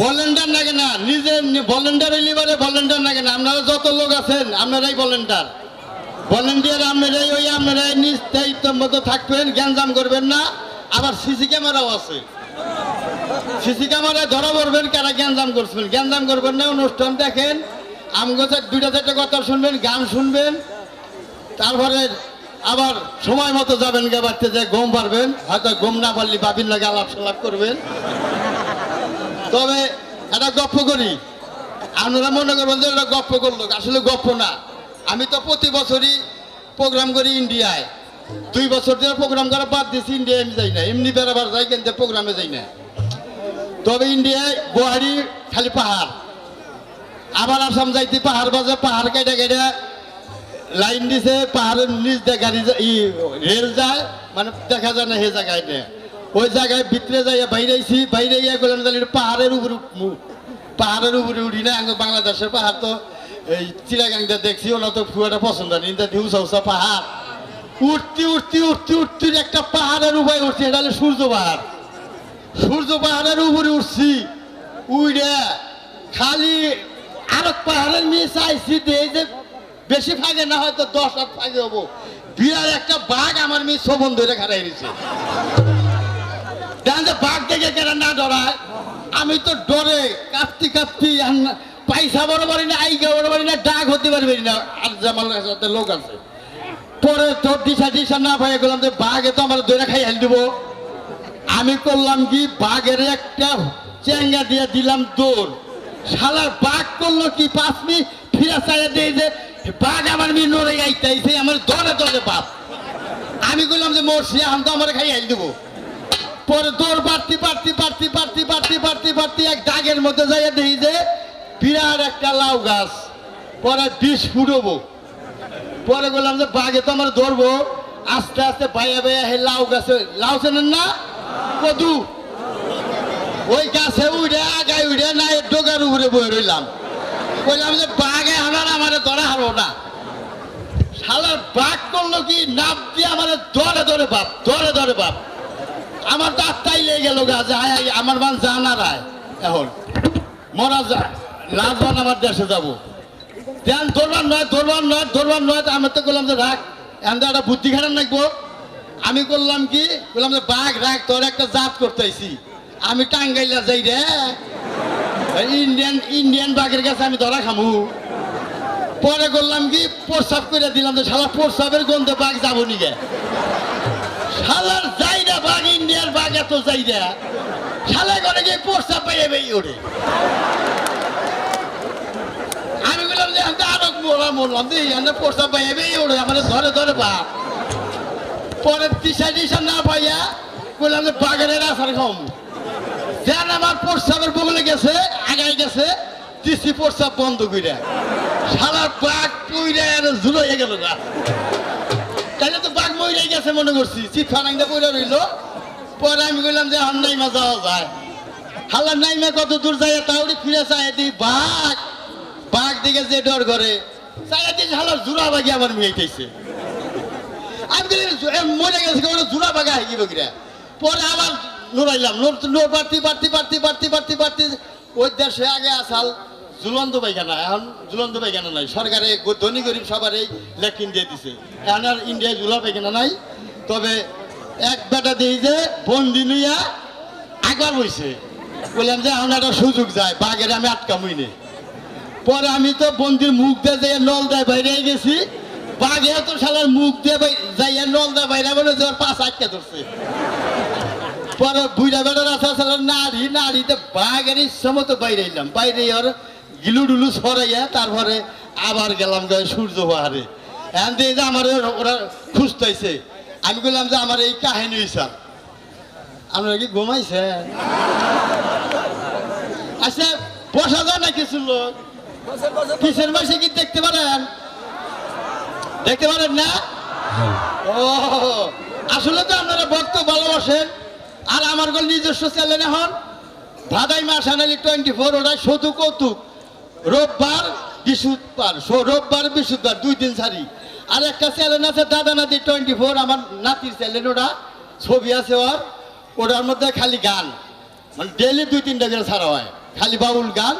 ভলেন্টার নাকি না, নিজে ভলেন্টার বলে ভলেন্টার নাকি না। আপনারা যত লোক আছেন, আপনারাই ভলেন্টার ভলেন্টিয়ার আপনারাই ওই আপনারাই নিজ দায়িত্ব মতো থাকবেন জ্ঞানজাম করবেন না। আবার সিসি ক্যামেরাও আছে। সিসি ক্যামেরায় ধরা পড়বেন, কারা জ্ঞানজাম করছেন? জ্ঞানজাম করবেন না অনুষ্ঠান দেখেন। আমগো চার- দুইটা চারটে কথা শুনবেন, গান শুনবেন। তারপরে আবার সময় মতো যাবেন গে বাড়তে যে গম পারবেন হয়তো গম না পারলে বাবির লাগে আলাপ সালাপ করবেন। তবে একটা গপ্প করি। আপনারা মনে করবেন যে এটা গপ্প করল, আসলে গপ্প না। আমি তো প্রতি বছরই প্রোগ্রাম করি ইন্ডিয়ায়। দুই বছর ধরে প্রোগ্রাম করা বাদ দিয়েছি, ইন্ডিয়ায় আমি যাই না এমনি বেড়াবার যাই, কিন্তু প্রোগ্রামে যাই না তবে ইন্ডিয়ায় গুয়াহাটি খালি পাহাড়। আবার আসাম যাইতে পাহাড় বাজে, পাহাড় কেটে কেটে লাইন দিছে, পাহাড়ের নিচ গাড়ি ই রেল যায় মানে দেখা যায় না সে জায়গায়। ওই জায়গায় ভিতরে যাইয়া বাইরে আইছি বাইরে পাহাড়ের উপরে। পাহাড়ের উপরে উঠি না বাংলাদেশের পাহাড় তো, এই চিরাগাংটা দেখছি ওনা তো খুব একটা পছন্দ নেই উঁচা উঁচা পাহাড়। উঠতি উঠতি উঠতি উঠতি একটা পাহাড়ের উপরে উঠছি এটা হলো সূর্য পাহাড়। সূর্য পাহাড়ের উপরে উঠছি উইডে খালি আরেক পাহাড়ের মেয়ে চাইছি যে বেশি ফাঁকে না, হয়তো দশ হাত ফাঁকে হব। বিরাট একটা বাঘ আমার মেয়ে শোভন ধরে খারাই দিছে। যে বাঘ দেখে কেন না আমি তো ডরে, কাঁপতি কাঁপতি পয়সা বড় পারি না, আইগা বড় পারি না, ডাক হতে পারবি না। আর জামাল সাথে লোক আছে পরে তোর দিশা দিশা না পাই গেলাম যে বাঘে তো আমার দৈরা খাই হেল দিব। আমি করলাম কি, বাঘের একটা চেঙ্গা দিয়ে দিলাম দৌড়। শালার বাঘ করল কি পাঁচ মিনিট ফিরা চাইয়া দিয়ে যে, বাঘ আমার মি নড়ে গাইতেছে আমার দরে দরে বাপ। আমি বললাম যে মোর সে তো আমার খাই হেল দিব। পরে দৌড় বাড়তি বাড়তি বাড়তি বাড়তি বাড়তি বাড়তি বাড়তি এক দাগের মধ্যে যাইয়া দেখি যে বিরাট একটা লাউ গাছ। পরে বিষ ফুটবো। পরে বললাম যে, বাঘে তো আমার ধরবো। আস্তে আস্তে বাইয়া বাইয়া হে লাউ গাছে, লাউ চেনেন না? কদু। ওই গাছে উড়ে আগায় উড়ে না এই ডোগার উপরে বয়ে রইলাম। বললাম যে, বাঘে আমার আমার ধরা হারবো না। শালার বাঘ করল কি? নাপ দিয়ে আমার ধরে ধরে বাপ, ধরে ধরে বাপ। আমার আত্মাই লেগে গেল গাছে আয় আমার মান জানা রায়। এখন, মরা যা লাজবান আমার দেশে যাব। ধ্যান ধরবার নয় ধরবার নয় ধরবার নয় আমি তো করলাম যে, রাখ, এখন একটা বুদ্ধি খারাপ লাগবো। আমি করলাম কি বললাম যে, বাঘ, রাখ, তোর একটা জাত করতেছি আমি টাঙ্গাইলা যাই রে। ইন্ডিয়ান ইন্ডিয়ান বাঘের কাছে আমি ধরা খামু। পরে করলাম কি, প্রস্রাব করে দিলাম যে, শালা প্রস্রাবের গন্ধে বাঘ যাব নিগে শালার যাই না বাঘ ইন্ডিয়ান বাঘ এত না শালা করে গিয়ে প্রস্রাব পাইয়ে বেরিয়ে ওঠে। আমি বললাম যে, আমি আরও মোলা মরলাম যে এখানে প্রস্তাব পাইয়া বেয়ে ওড়ে আমার ধরে ধরে পা পরে দিশা দিশা না পাইয়া বললাম যে বাগানের আসার কম যেন আমার প্রস্তাবের বগলে গেছে আগাই গেছে, দিছি প্রস্তাব বন্ধ কইরা। সারা বাঘ আর ঝুলো হয়ে গেল না তাইলে তো বাঘ মইরাই গেছে মনে করছি চিৎফানাঙ্গা পইরা রইল। পরে আমি বললাম যে হান নাইমা যাওয়া যায়। হাল্লা নাইমা কত দূর যায় তাহলে ফিরে চাই দিই বাঘ। বাঘ দিকে যে ডর করে চাইয়া দিন হালার জুড়া বাগি আমার মেয়েটাইছে আমি মরে গেছে, কোনো জুড়া বাগা হয়ে গেল কিরা পরে আবার নোড়াইলাম নোর বাড়তি বাড়তি বাড়তি বাড়তি বাড়তি বাড়তি। ওই দেশে আগে আসাল, ঝুলন্ত পায়খানা, এখন ঝুলন্ত পায়খানা নাই। সরকারে ধনী গরিব সবারই লেট্রিন দিয়ে দিছে। এখন আর ইন্ডিয়ায় জুলা পায়খানা নাই। তবে এক বেটা দিই যে, বন্দি নিয়া একবার বইছে। বললাম যে আমার একটা সুযোগ যায়, বাঘের আমি আটকামই নেই পরে আমি তো বন্দির মুখ দিয়ে যাইয়া নল দেয় বাইরে গেছি। বাঘে তো শালার মুখ দিয়ে যাইয়া নল দেয় বাইরে বলে যে পাশ আটকে ধরছে। পরে বুড়া বেড়ার আছে, শালার নাড়ি, নাড়িতে বাঘের ইচ্ছা মতো বাইরে এলাম। বাইরে ওর গিলু ডুলু সরাইয়া তারপরে আবার গেলাম গে সূর্য পাহাড়ে। এখন দিয়ে যে আমার ওরা খুঁজতেছে আমি বললাম যে আমার এই কাহিনী হিসাব। আপনারা কি ঘুমাইছেন? আচ্ছা বসা যায় না কিছু লোক। কিসের মাসে কি দেখতে পারেন? দেখতে পারেন না? ও, আসলে তো আপনারা ভক্ত ভালোবাসেন। আর আমার গল নিজস্ব চ্যানেল এখন ভাদাই মাস আনালি টোয়েন্টি ফোর ওটা শুধু কৌতুক। রোববার সো- রোববার বৃহস্পতিবার দুই দিন ছাড়ি। আর একটা চ্যানেল আছে দাদা নাতি টোয়েন্টি ফোর আমার নাতির চ্যানেল ওটা ছবি আছে ওর, ওটার মধ্যে খালি গান। মানে ডেলি দুই তিনটা করে ছাড়া হয়। খালি বাউল গান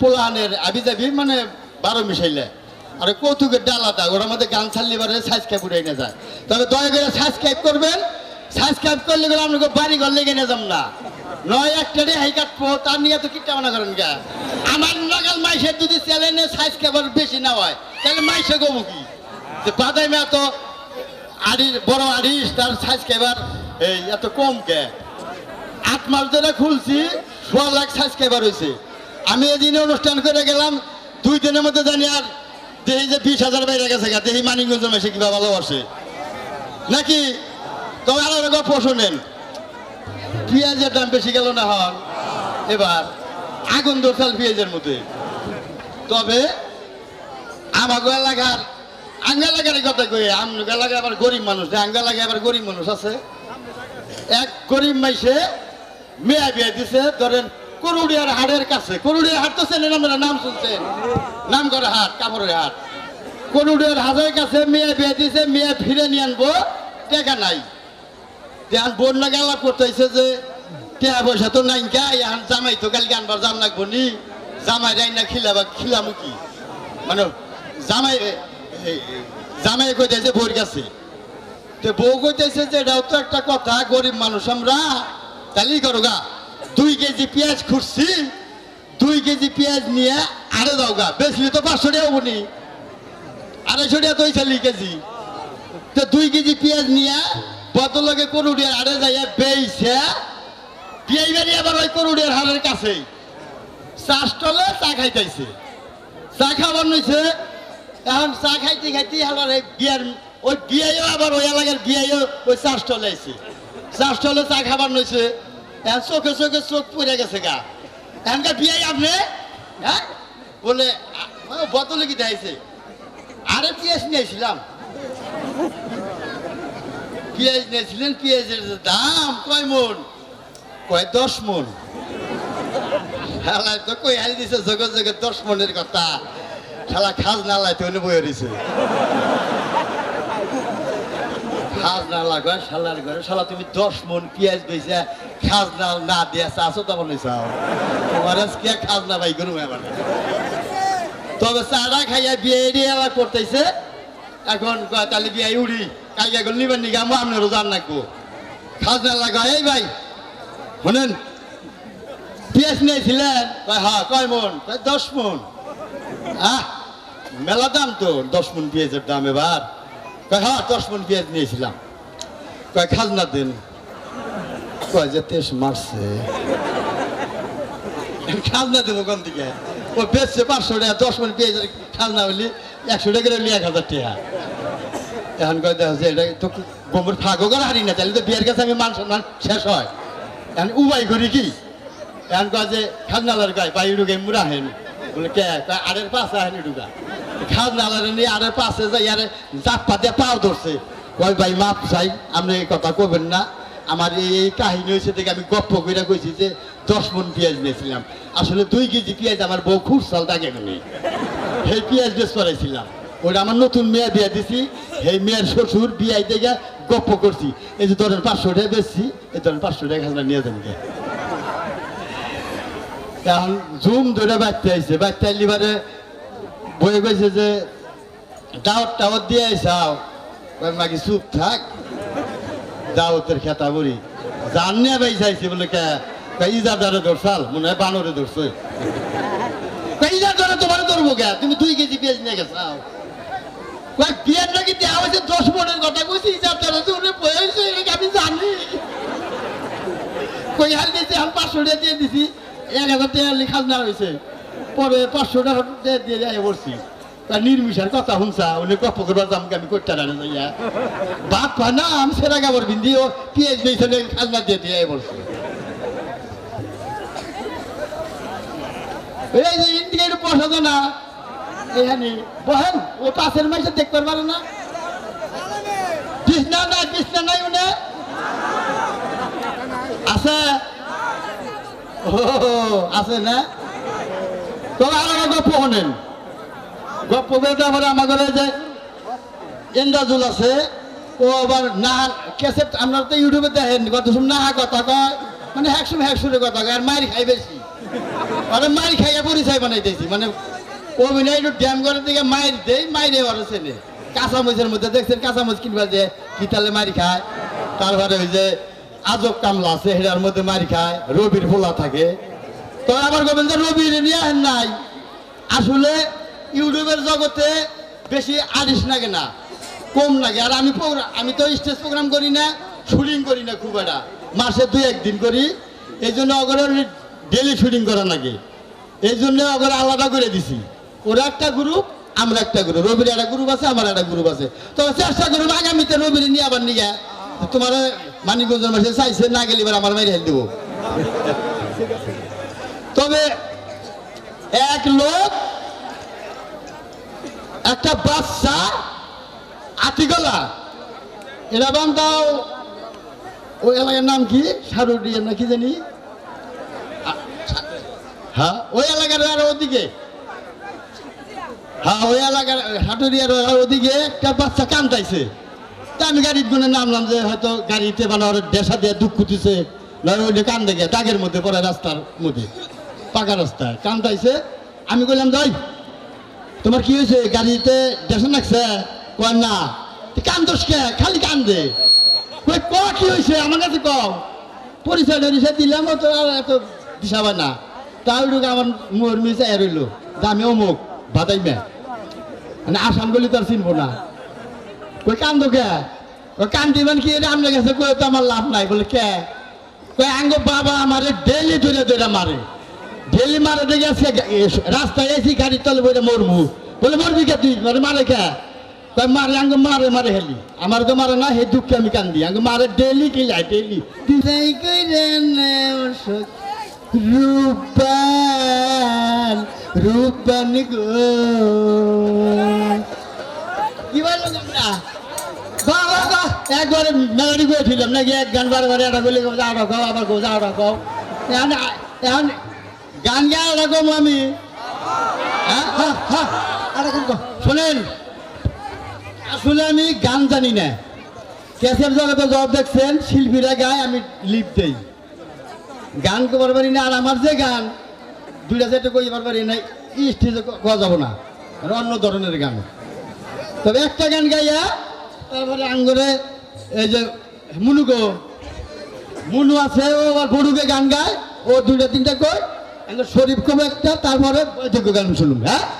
পোলাহানের আবি যাবি মানে বারো মিশাইলে। আর কৌতুকের ডালাটা ওর মধ্যে গান ছাড়লে এবারে সাবস্ক্রাইব উঠে না যায়। তবে দয়া করে সাবস্ক্রাইব করবেন। সাবস্ক্রাইব করলে গেলে আপনাকে বাড়ি ঘর লেগে নিয়ে যাম না। নয় একটা হাই কাটবো তার নিয়ে তো কিটা মনে করেন গা আমার নাগাল মাইসের যদি চ্যানেলে সাবস্ক্রাইবার বেশি না হয়, তাহলে মাইসে গবো কি? যে বাদাই মেয়া তো আড়ি, বড় আড়িস তার সাবস্ক্রাইবার এই, এত কম কে? আট মাস ধরে খুলছি, সোয়া লাখ সাবস্ক্রাইবার হয়েছে আমি এদিনে অনুষ্ঠান করে গেলাম দুই দিনের মধ্যে জানি আর দেখি যে বিশ হাজার বাইরে গেছে গা দেখি মানিকগঞ্জ মেসে কিবা ভালোবাসে নাকি? তবে আর গল্প শোনেন। পেঁয়াজের দাম বেশি গেল না হন? এবার, আগুন দোরসাল পেঁয়াজের মধ্যে। তবে আমাকে এলাকার আঙ্গা এলাকার কথা কই আমগা এলাকা আবার গরিব মানুষ আঙ্গা এলাকায় আবার গরিব মানুষ আছে? এক গরিব মাইসে মেয়া বিয়া দিছে, ধরেন করুড়িয়ার হাটের কাছে, করুড়িয়ার হাট তো চেনেন আপনারা, নাম শুনছেন? নাম করে হাট, কাপড়ের হাট। করুড়িয়ার হাটের কাছে মেয়ে বিয়ে দিছে, মেয়ে ফিরে নিয়ে আনব, টাকা নাই। এখন বোন না গেলা করতেছে যে, টাকা পয়সা তো নাই কা এখন জামাই তো কালকে আনবার জাম লাগবো নি। জামাই রাই না খিলাবা, খিলামু কি? মানে জামাই জামাই কইতেছে, বউর কাছে। তো বউ কইতেছে যে, এটাও তো একটা কথা, গরিব মানুষ আমরা তাহলেই করো গা? দুই কেজি পেঁয়াজ খুঁজছি দুই কেজি পেঁয়াজ নিয়ে আরে দাও গা বেশি তো পাঁচশো টাকা হবনি আড়াইশো টাকা তো চালি কেজি। তো দুই কেজি পেঁয়াজ নিয়ে বদলকে করুডিয়ার আড়ে যাইয়া বেইছে বিয়ে বাড়ি আবার ওই করুডিয়ার হারের কাছেই। চা স্টলে চা খাইতেছে চা খাবার নইছে এখন চা খাইতে খাইতে আবার এই বিয়ার, ওই বিয়েও আবার ওই এলাকার বিয়েও ওই চা স্টলে আইছে। চা স্টলে চা খাবার নইছে। এখন চোখে চোখে চোখ পড়ে গেছে গা। এখনকার বিয়ে আপনি? হ্যাঁ? বলে বোতলে কি দেখাইছে? আরে পিঁয়াজ নিয়েছিলাম পেঁয়াজ নিয়েছিলেন পেঁয়াজের দাম কয় মন? কয় দশ মন। শালা তো কই হারি দিছে, জগৎ জগৎ দশ মনের কথা। শালা খাজ না লাইতে উনি বই দিছে। খাজ না লাগা শালার ঘরে। শালা, তুমি দশ মন পেঁয়াজ বেছে খাজ না দিয়ে চাষো তেমন চাও তোমার আজকে খাজ না ভাই গরু এবার তবে চারা খাইয়া বিয়ে দিয়ে করতেছে। এখন তাহলে বিয়ে উড়ি কাইয়া গেল নিবেন নিগা আমি আপনারও জান নাকবো খাজনা এই ভাই, শোনেন? পেঁয়াজ নিয়েছিলেন? কয় হ্যাঁ কয় মন? কয়, দশ মন। আহ, মেলা দাম তো, দশ মন পেঁয়াজের দাম এবার। কয় হ্যাঁ দশ মন পেঁয়াজ নিয়েছিলাম। কয়, খাজনা দিন। কয় যে তেস মারছে খাজনা দেবো কোন দিকে? ও বেচছে পাঁচশো টাকা, দশ মন পেঁয়াজের খাজনা হলি একশো টাকা করে এক হাজার টাকা। এখন কয়, দেখা এটা তো গোবর ফাঁকও করে হারি না, তাহলে তো বিয়ের কাছে আমি মান সম্মান শেষ হয়। এখন উবাই করি কি? এখন কয় যে খাজনালার কয় বাই ঢুকে মুরা হেন। বলে, কে? পাশে পাশে যাই, আরে দিয়ে পাও ধরছে। আপনি কথা কবেন না। আমার এই কাহিনী হয়েছে দেখে আমি গপ্প করে কইছি যে দশ মন পেঁয়াজ নিয়েছিলাম। আসলে দুই কেজি পেঁয়াজ আমার বউ খুব সাল নেই সেই পেঁয়াজ বেশ করাইছিলাম। ওটা আমার নতুন মেয়ে বিয়ে দিছি, সেই মেয়ের শ্বশুর বিয়ে থেকে গপ্প করছি। এই যে ধরেন পাঁচশো টাকা বেচছি, এই ধরেন পাঁচশো টাকা খাজনা নিয়ে গে। এখন জুম ধরে বাচ্চা আইছে বাচ্চা আইলি বারে বয়ে গেছে যে দাওয়াত টাওয়াত দিয়ে আইসাও মাকে চুপ থাক। দাওয়াতের খেতা বড়ি। জানিয়ে ভাই চাইছে বলে ইজার দ্বারা ধরছাল মনে হয় বানরে ধরছে। ইজার দ্বারা তোমার ধরবো কে? তুমি দুই কেজি পেঁয়াজ নিয়ে গেছাও পেঁয়াজ নাকি দেওয়া হয়েছে? দশ মনের কথা কইছি ইজার দ্বারা উনি বয়ে আমি জানি। কই হাল দিয়েছি আমি পাঁচশো টাকা দিয়ে দিছি। হাজার টাকা লিখা না হয়েছে পরে পাঁচশো টাকা দিয়ে যাই বলছি তা নির্মিষার কথা শুনছা, উনি গপ্প করবার দাম আমি করতে রানে যাইয়া বাপ না আমি সেরা কাপড় বিন্দি, ও পিএইচ দিয়েছে খাজনা দিয়ে দিয়ে বলছি এই যে ইন্ডিয়ার বসা তো না এখানে বহেন, ও পাশের মাইসে দেখতে পারে না। কৃষ্ণা না কৃষ্ণা নাই উনি আছে ও আছে না? তবে আর গপ্প শোনেন। গপ্প আমার ঘরে যে ইন্দ্রাজুল আছে, ও আবার না ক্যাসেট আপনারা তো ইউটিউবে দেখেন কত সময় নাহা কথা কয় মানে হ্যাকসুম হ্যাকসুরে কথা কয়, আর মায়ের খাই বেশি। মানে মার খাইয়া পরিচয় বানাইতেছি মানে অভিনয় একটু ড্যাম করে দিকে মায়ের দেই মাইরে ওর ছেলে কাঁচামরিচের মধ্যে দেখছেন, কাঁচামরিচ কিনবা যে কি তালে মারি খায়? তারপরে ওই যে আজব কামলা আছে হেরার মধ্যে মারি খায়, রবির ফোলা থাকে। তো আমার গোবিন্দ রবির নিয়ে নাই। আসলে ইউটিউবের জগতে বেশি আরিস লাগে না, কম লাগে আর আমি আমি তো স্টেজ প্রোগ্রাম করি না, শুটিং করি না খুব একটা। মাসে দুই একদিন করি। এই জন্য অগরে ডেলি শুটিং করা লাগে এই জন্য অগরে আলাদা করে দিছি। ওরা একটা গ্রুপ আমরা একটা গ্রুপ রবির একটা গ্রুপ আছে, আমার একটা গ্রুপ আছে। তো চেষ্টা করুন আগামীতে রবির নিয়ে আবার নিয়ে তোমার মানিকগঞ্জের মাসে চাইছে, না গেলে এবার আমার মাইরে দেবো। তবে এক লোক, একটা বাচ্চা আতিগলা। এরা বান্ধাও ওই এলাকার নাম কি? সারুডিয়ার না কি জানি? হ্যাঁ ওই এলাকার আর ওদিকে। হ্যাঁ ওই এলাকার হাটুরিয়ার ওদিকে একটা বাচ্চা কান্দাইছে তা আমি গাড়ির গুনে নামলাম যে হয়তো গাড়িতে মানে ওর দেশা দিয়ে দুঃখ দিছে। নয় ওই কান্দে গিয়ে দাগের মধ্যে পড়ে রাস্তার মধ্যে, পাকা রাস্তায়। কান্দাইছে আমি কইলাম যাই তোমার কি হয়েছে গাড়িতে দেশন লাগছে কয়, না। কান্দোস কে? খালি কান্দে। কই ক, কি হয়েছে আমার কাছে ক। পরিচয় টরিচয় দিলাম তো আর এত দিশাবা না। তাও আমার মোর মিশে এর রইল। দামে অমুক বাদাই মে মানে আসাম গলি তো আর চিনবো না। কই কান্দো কে? ওই কান্দি মানে কি? এটা আপনার কাছে কই তো আমার লাভ নাই বলে কে? কই আঙ্গ বাবা আমারে ডেলি ধরে ধরে মারে। ডেলি মারে দেখে আজকে গা- রাস্তায় এসি গাড়ির তলে বইটা মরমু। বলে মরবি কে তুই? মানে মারে কে? কই মারে, আঙ্গ মারে মারে হেলি। আমার তো মারে না, হে দুঃখে আমি কান্দি। আঙ্গ মারে ডেলি কি লাই ডেলি দিলাই কইরেন রূপান রূপান গো। কি বলল তোমরা। একবারে মেলাডি করে ছিলাম নাকি এক গান বারে বারে একটা বলে যাও রাখাও আবার গো যাও রাখাও এখন এখন গান গাও রকম আমি। হ্যাঁ হ্যাঁ হ্যাঁ শোনেন, আসলে আমি গান জানি না। ক্যাসের জগতে জবাব দেখছেন, শিল্পীরা গায়, আমি লিপ দেই। গান করবার পারি না, আর আমার যে গান, দুইটা সেটা কইবার পারি না, স্টেজে কোয়া যাব না। অন্য ধরনের গান। তবে একটা গান গাইয়া, তারপরে আঙ্গরে এই যে মুনু গো। মুনু আছে, ও আবার বড়ুকে গান গায়, ও দুইটা তিনটা আঙ্গুর শরীফ কবে একটা, তারপরে যোগ্য গান শুনুন হ্যাঁ?